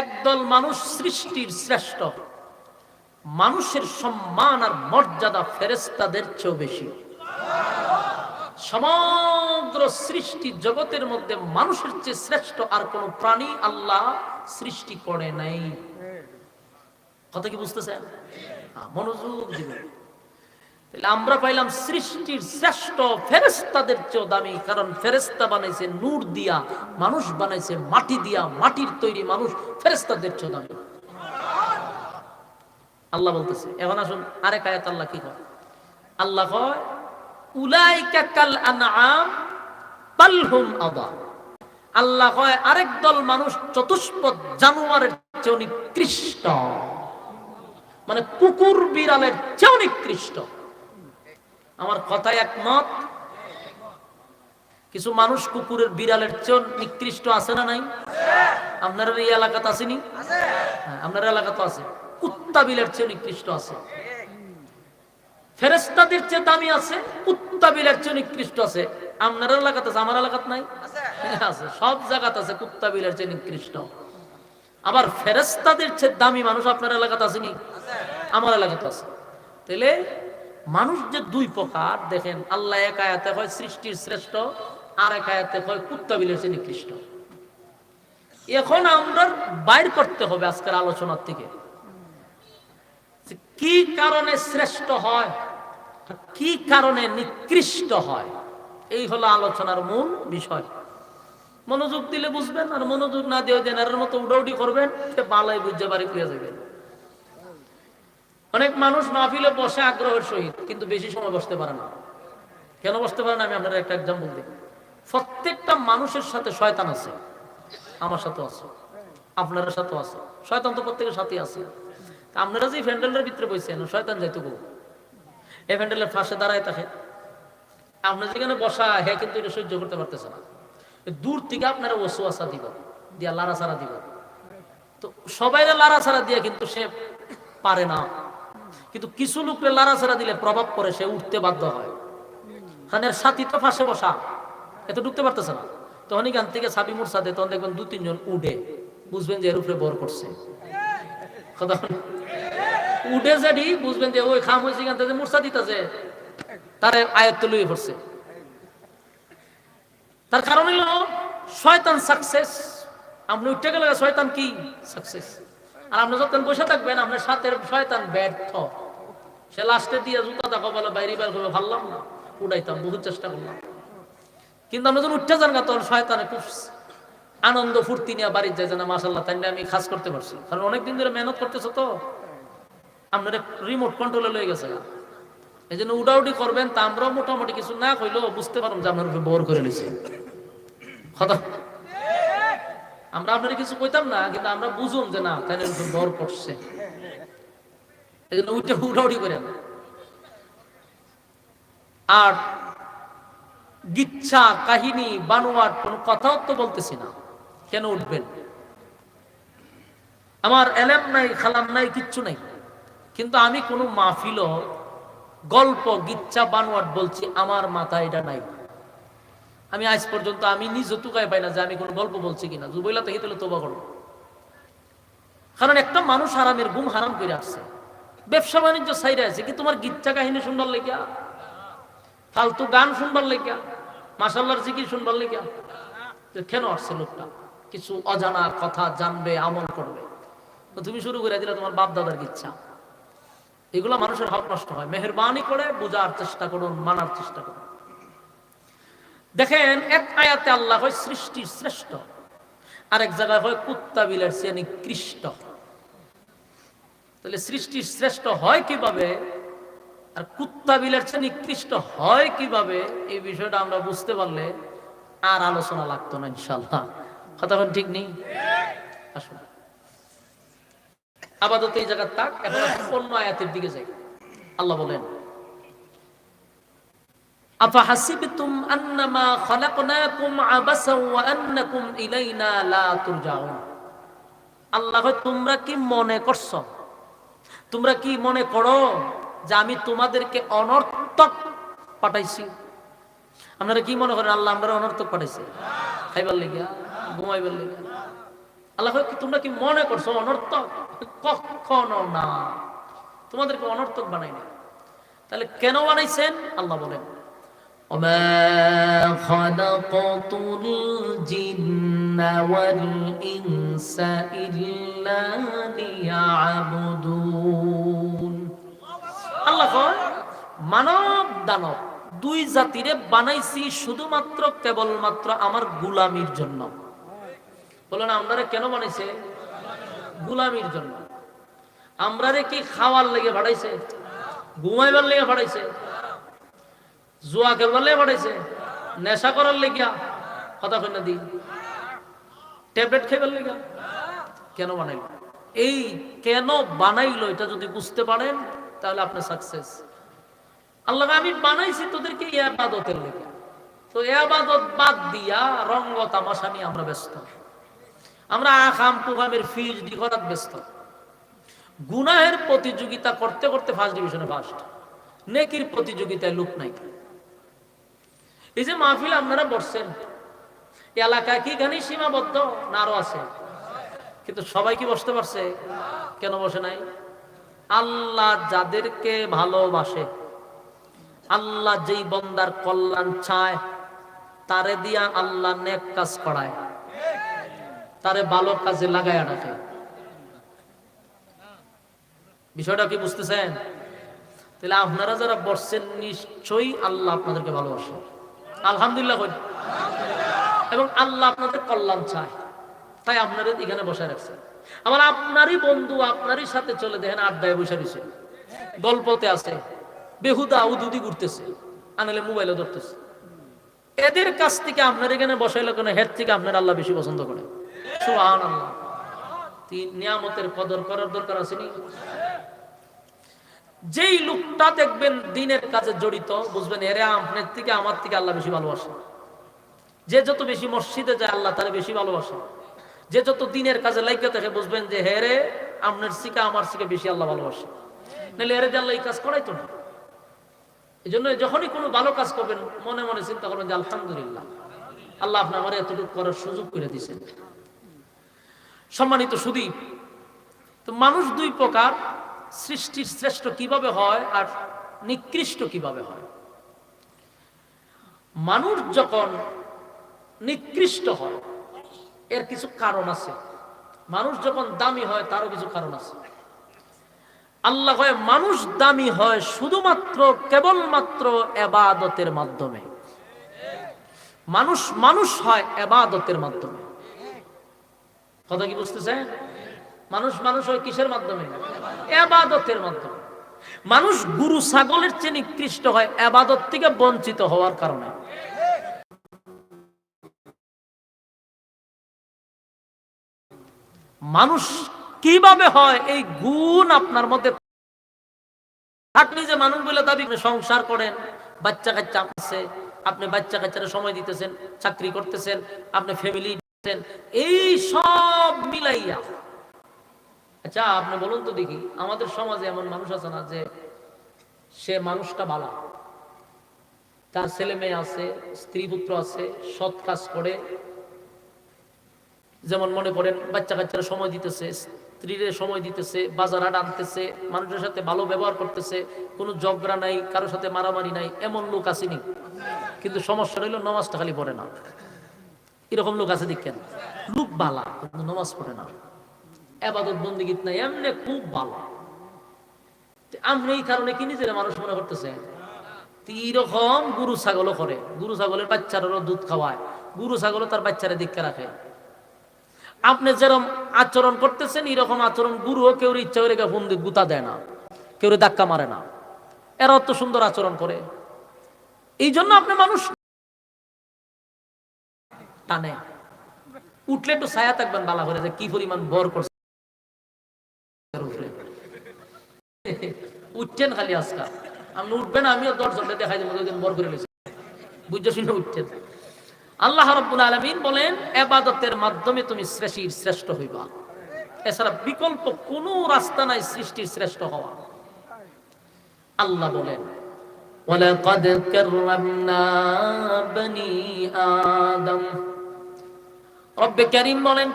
একদল মানুষ সৃষ্টির শ্রেষ্ঠ। মানুষের সম্মান আর মর্যাদা ফেরেস্তাদের চেয়েও বেশি। সমগ্র সৃষ্টি জগতের মধ্যে মানুষের চেয়ে শ্রেষ্ঠ আর কোন প্রাণী আল্লাহ সৃষ্টি করে নাই। কথা কি বুঝতেছেন? মনোযোগ দিবেন। তাহলে আমরা পাইলাম সৃষ্টির শ্রেষ্ঠ ফেরেস্তাদের চেয়েও দামি, কারণ ফেরেস্তা বানাইছে নূর দিয়া, মানুষ বানাইছে মাটি দিয়া, মাটির তৈরি মানুষ ফেরেস্তাদের চেয়েও দামি। আল্লাহ বলতেছে, এখন আসুন আরেক আয়াত আল্লাহ কি কয়? আল্লাহ কয়, উলাইকা কাল আনআম বাল হুম আদা। আল্লাহ কয়, আরেক দল মানুষ চতুষ্পদ জানোয়ারের চেয়ে নিকৃষ্ট। মানে কুকুর বিড়ালের চেয়েও নিকৃষ্ট। আমার কথায় একমত। কিছু মানুষ কুকুরের বিড়ালের চেয়েও নিকৃষ্ট আছে না নাই? আপনার এই এলাকাতে আসেনি হ্যাঁ, আপনার এলাকাতে আছে। কুত্তা বিলের চেয়ে নিকৃষ্ট আছে। ফেরেস্তাদের চেয়ে দামি আছে কুত্তা বিলের চেয়ে নিকৃষ্ট আছে। আপনার এলাকাতে আছে আমার এলাকাতে নাই? আছে। সব জায়গাতে আছে কুত্তা বিলের চেয়ে নিকৃষ্ট। আবার ফেরেস্তাদের চেয়ে দামি মানুষ আপনার এলাকাতে আসেনি আমার এলাকাতে আছে। তাহলে মানুষ যে দুই প্রকার, দেখেন আল্লাহ এক আয়াতে হয় সৃষ্টির শ্রেষ্ঠ আর এক আয়াতে হয় কুত্তা চেয়ে নিকৃষ্ট। এখন আমরা বাইর করতে হবে আজকের আলোচনার থেকে কি কারণে শ্রেষ্ঠ হয়, কি কারণে নিকৃষ্ট হয়, এই হলো আলোচনার মূল বিষয়। মনোযোগ দিলে বুঝবেন, আর মনোযোগ না দিয়ে জেনারের মতো উডাউডি করবেন, সে বালাই বুঝতে পারি পেয়ে যাবেন। অনেক মানুষ মাহফিলে বসে আগ্রহের সহিত, কিন্তু বেশি সময় বসতে পারে না। কেন বসতে পারে না? আমি আপনার একটা এক্সাম্পল দিই। প্রত্যেকটা মানুষের সাথে শয়তান আছে। আমার সাথে আছে। আপনার সাথেও আছে। শয়তান তো প্রত্যেকের সাথে আছে। আপনারা যে ফ্যান্ডেলের ভিতরে বসছেন শয়তান যাইতো গো এই ফ্যান্ডেলের ফাঁসে দাঁড়ায় থাকে। আপনার যেখানে বসা, হে কিন্তু এটা সহ্য করতে পারতেছে না। দূর থেকে আপনারা ওসুয়াশা দিব দিয়া লাড়াছাড়া দিব তো সবাই লাড়াছাড়া দিয়া কিন্তু সে পারে না। কিন্তু কিছু লোককে লাড়াছাড়া দিলে প্রভাব পড়ে, সে উঠতে বাধ্য হয়। খানের সাথী তো ফাঁসে বসা এত ঢুকতে পারতেছে না। তখন এখান থেকে সাবি মুরসাদে তখন দেখবেন দু তিনজন উঠে বুঝবেন যে এর উপরে বর করছে। উঠে যাডি, বুঝবেন যে ওই খাম হয়েছে মুরসা দিতেছে, তারে আয়ত্ত লুয়ে পড়ছে। তার কারণ হলো শয়তান সাকসেস আপনি উঠতে গেলে শয়তান কি? সাকসেস আর আপনি যখন বসে থাকবেন, আপনার সাথে শয়তান ব্যর্থ। সে লাস্টে দিয়ে জুতা দেখো বলে বাইরে বাইর করে ভাবলাম না, উড়াইতাম, বহুত চেষ্টা করলাম। কিন্তু আপনি যখন উঠতে যান না, তখন শয়তানে খুব আনন্দ, ফুর্তি নিয়ে বাড়ির যায় যে না মাসাল্লাহ তাই আমি খাস করতে পারছি। কারণ অনেকদিন ধরে মেহনত করতেছো তো। আপনার রিমোট কন্ট্রোলে লয়ে গেছে এই জন্য উডাউডি করবেন, তা আমরাও মোটামুটি কিছু না কইলেও বুঝতে পারলাম যে আপনার উপরে বোর করে নিছে। কথা আমরা আপনার কিছু কইতাম না, কিন্তু আমরা বুঝুম যে না তাই বর পড়ছে। এই জন্য উঠে উডাউডি করেন। আর গিচ্ছা, কাহিনী বানোয়ার কোনো কথাও তো বলতেছি না। কেন উঠবেন? আমার এলেম নাই, খালাম নাই, কিচ্ছু নাই। কিন্তু আমি কোনো মাহফিল গল্প, গিচ্ছা, বানোয়াট বলছি, আমার মাথা এটা নাই। আমি আজ পর্যন্ত আমি নিজ তুকায় পাই না যে আমি কোনো গল্প বলছি কিনা। জুবইলা থেকে তাহলে তোবা করো। কারণ একটা মানুষ হারামের গুম হারাম করে আসছে। ব্যবসা বাণিজ্য সাইডে আছে কি তোমার গিচ্ছা কাহিনী শুনবার লেগিয়া ফালতু গান শুনবার লেগিয়া মাসাল্লার জিকির শুনবার লেগিয়া তো কেন আসছে লোকটা? কিছু অজানা কথা জানবে, আমল করবে। তো তুমি শুরু করে দিলে তোমার বাপ দাদার ইচ্ছা এগুলো মানুষের হক নষ্ট হয়। মেহরবানি করে বোঝার চেষ্টা করুন, মানার চেষ্টা করুন। দেখেন, এক আয়াতে আল্লাহ হয় সৃষ্টির শ্রেষ্ঠ। আরেক জায়গায় হয় কুত্তা বিলের চেয়ে নিকৃষ্ট। তাহলে সৃষ্টির শ্রেষ্ঠ হয় কীভাবে? আর কুত্তা বিলের চেয়ে নিকৃষ্ট হয় কীভাবে? এই বিষয়টা আমরা বুঝতে পারলে আর আলোচনা লাগতো না ইনশাল্লাহ কথা বলেন ঠিক নেই? আসুন। আপাতত এই জায়গার তাক এখন অন্য আয়াতের দিকে যাই। আল্লাহ বলেন আফাহাসিবতুম আন্নামা খালাকনাকুম আবাসাও ওয়া আন্নাকুম ইলাইনা লা তুরজাউন। আল্লাহ তোমরা কি মনে করছ? তোমরা কি মনে করো যে আমি তোমাদেরকে অনর্থক পাঠাইছি? আপনারা কি মনে করেন, আল্লাহ আমরা অনর্থক পাঠাইছি? খাইবার লেগিয়া, ঘুমাইবার লেগিয়া। আল্লাহ তোমরা কি মনে করছ অনর্থক? কখনো না। তোমাদেরকে অনর্থক বানাই না তাহলে কেন বানাইছেন? আল্লাহ বলেন। وما خلقت الجن والإنس إلا ليعبدون আল্লাহ কয় মানব দানব দুই জাতিরে বানাইছি শুধুমাত্র কেবলমাত্র আমার গুলামির জন্য বলেন আমরারে কেন বানাইছে গুলামির জন্য আমরারে কি খাওয়ার লেগে বাড়াইছে ঘুমাইবার লেগে বাড়াইছে জুয়া খেলবার লেগে বাড়াইছে নেশা করার লেগিয়া কথা কই না দি। ট্যাবলেট খাইবার লেগা কেন বানাইল? এই কেন বানাইলো এটা যদি বুঝতে পারেন, তাহলে আপনি সাকসেস আল্লাহ আমি বানাইছি তোদেরকে ইয়াবাদতের লেগে তো ইয়াবাদত বাদ দিয়া রঙ্গ তামাশা নিয়ে আমরা ব্যস্ত। আমরা আখাম পুখামের ফিজ দিঘরাত ব্যস্ত। গুনাহের প্রতিযোগিতা করতে করতে ফার্স্ট ডিভিশনে ফার্স্ট নেকির প্রতিযোগিতায় লুপ নাই। এই যে মাহফিল আপনারা বসছেন এলাকায় কি গানি সীমাবদ্ধ না আরও আছে? কিন্তু সবাই কি বসতে পারছে? কেন বসে নাই? আল্লাহ যাদেরকে ভালোবাসে, আল্লাহ যেই বন্দার কল্যাণ চায়, তারে দিয়া আল্লাহ নেক কাজ করায়, তারে ভালো কাজে লাগায় রাখে। বিষয়টা কি বুঝতেছেন? তাহলে আপনারা যারা বসছেন, নিশ্চয়ই আল্লাহ আপনাদেরকে ভালোবাসে। আলহামদুলিল্লাহ কই। এবং আল্লাহ আপনাদের কল্যাণ চায়। তাই আপনারা এখানে বসে রাখছেন আমার আপনারই বন্ধু, আপনারই সাথে চলে দেখেন, আড্ডায় বসে দিছে গল্পতে আছে। বেহুদা উদুদি ঘুরতেছে। আনালে মোবাইলে ধরতেছে। এদের কাছ থেকে আপনার এখানে বসাইলে কেন হেড থেকে আপনার আল্লাহ বেশি পছন্দ করে। সুবহান আল্লাহ তিন নিয়ামতের কদর করার দরকার আছে নি? যেই লোকটা দেখবেন দিনের কাজে জড়িত, বুঝবেন এরে আপনার থেকে আমার থেকে আল্লাহ বেশি ভালোবাসে। যে যত বেশি মসজিদে যায়, আল্লাহ তারে বেশি ভালোবাসে। যে যত দিনের কাজে লাইকে থাকে, বুঝবেন যে হেরে আপনার শিকা আমার শিকা বেশি আল্লাহ ভালোবাসে। নাহলে হেরে যে আল্লাহ এই কাজ করাইতো না। এই জন্য যখনই কোনো ভালো কাজ করবেন, মনে মনে চিন্তা করবেন যে আলহামদুলিল্লাহ, আল্লাহ আপনার আমার এতটুকু করার সুযোগ করে দিয়েছেন। সম্মানিত সুদীপ, তো মানুষ দুই প্রকার সৃষ্টির শ্রেষ্ঠ কীভাবে হয় আর নিকৃষ্ট কীভাবে হয়? মানুষ যখন নিকৃষ্ট হয়, এর কিছু কারণ আছে। মানুষ যখন দামি হয়, তারও কিছু কারণ আছে। আল্লাহ হয় মানুষ দামি হয় শুধুমাত্র, কেবলমাত্র এবাদতের মাধ্যমে। মানুষ মানুষ হয় এবাদতের মাধ্যমে। কথা কি বুঝতেছেন? মানুষ মানুষ হয় কিসের মাধ্যমে? এবাদতের মাধ্যমে। মানুষ গুরু ছাগলের চেয়ে নিকৃষ্ট হয় এবাদত থেকে বঞ্চিত হওয়ার কারণে। মানুষ কীভাবে হয়? এই গুণ আপনার মধ্যে আপনি যে মানুষ বলে, দাবি সংসার করেন, বাচ্চা কাচ্চা আছে, আপনি বাচ্চা কাচ্চারা সময় দিতেছেন, চাকরি করতেছেন, আপনি ফ্যামিলি এই সব মিলাইয়া আচ্ছা আপনি বলুন তো দেখি, আমাদের সমাজে এমন মানুষ আছে না যে সে মানুষটা ভালো তার ছেলে মেয়ে আছে, স্ত্রী পুত্র আছে, সৎ কাজ করে। যেমন মনে করেন, বাচ্চা কাচ্চারা সময় দিতেছে, স্ত্রীরে সময় দিতেছে, বাজার হাট আনতেছে, মানুষের সাথে ভালো ব্যবহার করতেছে, কোনো ঝগড়া নাই, কারোর সাথে মারামারি নাই, এমন লোক আসেনি। কিন্তু সমস্যা রইল নমাজটা খালি পড়ে না। এরকম লোক আছে দেখেন, লোক বালা, কিন্তু নমাজ পড়ে না। এবাদত বন্দিগীত নাই, এমনি খুব ভালো। আপনি এই কারণে কি নিজের মানুষ মনে করতেছে? এইরকম গুরু ছাগলও করে। গুরু ছাগলের বাচ্চারও দুধ খাওয়ায়। গুরু ছাগলও তার বাচ্চারা দীক্ষা রাখে। আপনি যেরকম আচরণ করতেছেন, এরকম আচরণ গুরুও কেউ ইচ্ছা করে ফোন গুতা দেয় না, কেউ ধাক্কা মারে না। এরা অত সুন্দর আচরণ করে। এই জন্য আপনি মানুষ টানে। উঠলে একটু ছায়া থাকবেন বালা করে যে কি পরিমাণ বর করছে উপরে। উঠছেন খালি আজকাল আপনি উঠবেন আমিও দর্শকটা দেখাই দেবো দুদিন বর করে লেছি বুঝতে শুনে উঠছেন আল্লাহ রব্বুল আলমিন বলেন এবাদতের মাধ্যমে তুমি শ্রেষ্ঠীর শ্রেষ্ঠ হইবা এছাড়া বিকল্প কোনো রাস্তা নাই সৃষ্টির শ্রেষ্ঠ হওয়া আল্লাহ বলেন ولقد كرمنا بني آدم রব্বে করিম বলেন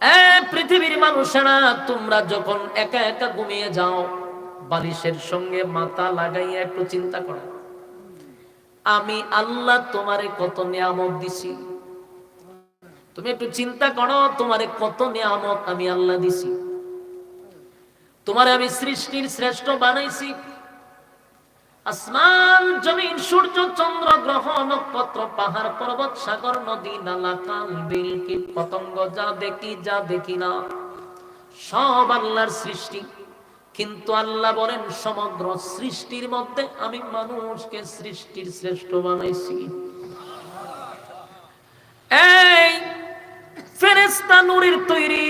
এ পৃথিবীর মানুষেরা তোমরা যখন একা একা ঘুমিয়ে যাও বালিশের সঙ্গে মাথা লাগাইয়া একটু চিন্তা করো। আমি আল্লাহ তোমারে কত নিয়ামত দিছি। তুমি একটু চিন্তা করো, তোমারে কত নিয়ামত আমি আল্লাহ দিছি। তোমারে আমি সৃষ্টির শ্রেষ্ঠ বানাইছি। আসমান, জমিন, সূর্য, চন্দ্র, গ্রহ, নক্ষত্র, পাহাড়, পর্বত, সাগর, নদী, নালা কাল বিল, কীট, পতঙ্গ, যা দেখি যা দেখি না, সব আল্লাহর সৃষ্টি। কিন্তু আল্লাহ বলেন, সমগ্র সৃষ্টির মধ্যে আমি মানুষকে সৃষ্টির শ্রেষ্ঠ বানাইছি। এই ফেরেস্তা তৈরি।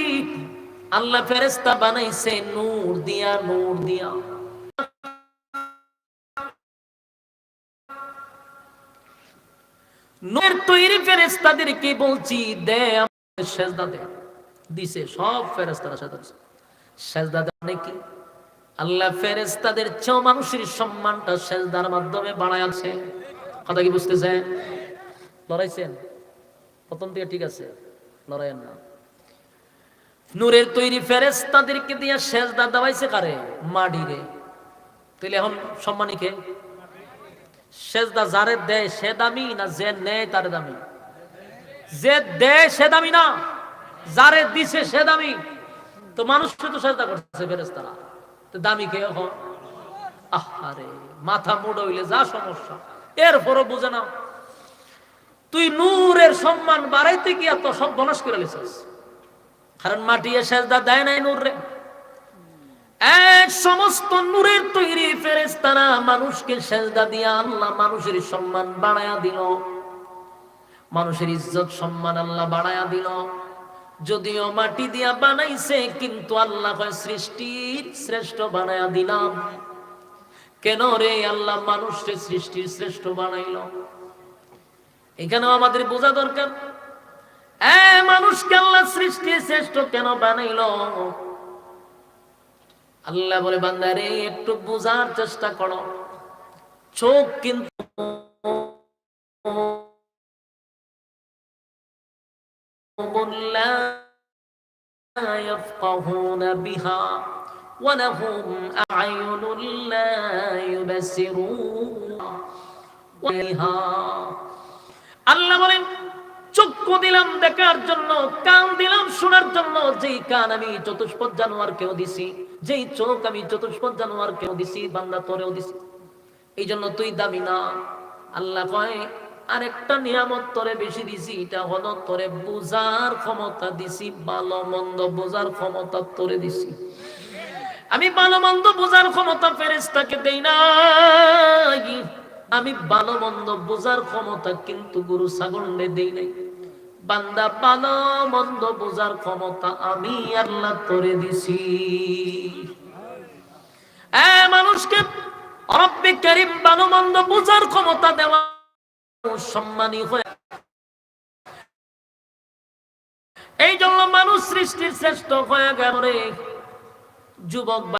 আল্লাহ ফেরেস্তা বানাইছে নূর দিয়া নূর দিয়া। নূরের তৈরি বলছি, দে সেজদা দে। দিছে সব ফেরেস্তারা সেজদা আল্লাহ ফেরেস্তাদের চেয়েও মানুষের সম্মানটা সেজদার মাধ্যমে বাড়ায় আছে কথা কি বুঝতেছেন? লড়াইছেন? প্রথম থেকে ঠিক আছে লড়াইয়ের না। নূরের তৈরি ফেরেস্তাদেরকে দিয়ে সেজদা দেওয়াইছে কারে? মাডিরে তাহলে এখন সম্মানী কে? সেজদা যারে দেয় সে দামি না যে নেয় তার দামি? যে দেয় সে দামি না, যারে দিছে সে দামি। তো মানুষকে তো সেজদা করতেছে ফেরেস্তারা দামি কে এখন আহারে, মাথা মুড় হইলে যা সমস্যা। এরপরও বুঝে না তুই নূরের সম্মান বাড়াইতে গিয়া তো সব বনস করে লিছিস। কারণ মাটি সেজদা দেয় নাই নূর। রে এক সমস্ত নূরের তৈরি ফেরেস্তারা মানুষকে সেজদা দিয়া আল্লাহ মানুষের সম্মান বাড়ায়া দিল। মানুষের ইজ্জত সম্মান আল্লাহ বাড়ায়া দিল। যদিও মাটি দিয়া বানাইছে, কিন্তু আল্লাহ সৃষ্টির শ্রেষ্ঠ বানায়া দিলাম। কেন রে আল্লাহ মানুষকে সৃষ্টির শ্রেষ্ঠ বানাইল? এখানেও আমাদের বোঝা দরকার। মানুষকে আল্লাহ সৃষ্টির শ্রেষ্ঠ কেন বানাইল? আল্লাহ বলে বান্দারে একটু বোঝার চেষ্টা করো। চোখ কিন্তু لا يفقهون بها ولهم أعين لا يبصرون بها আল্লাহ বলেন চক্ষু দিলাম দেখার জন্য কান দিলাম শোনার জন্য যেই কান আমি চতুষ্পদ জানোয়ার কেউ দিছি যেই চোখ আমি চতুষ্পদ জানোয়ার কেউ দিছি বান্দা তোরেও দিছি এই জন্য তুই দামি না আল্লাহ কয় আরেকটা নিয়ামত তোরে বেশি দিছি, এটা হলো তোরে বুঝার ক্ষমতা দিছি, ভালো মন্দ বোঝার ক্ষমতা তোরে দিছি। আমি ভালো মন্দ বোঝার ক্ষমতা ফেরেস্তাকে দেই না আমি ভালো মন্দ বোঝার ক্ষমতা কিন্তু গুরু ছাগলে দেই নাই। বান্দা ভালো মন্দ বোঝার ক্ষমতা আমি আল্লাহ তোরে দিছি। মানুষকে রব্বে কারিম ভালো মন্দ বোঝার ক্ষমতা দেওয়া সম্মানী হয়ে। এই জন্য মানুষ সৃষ্টির শ্রেষ্ঠ হয়ে গেল রে। যুবক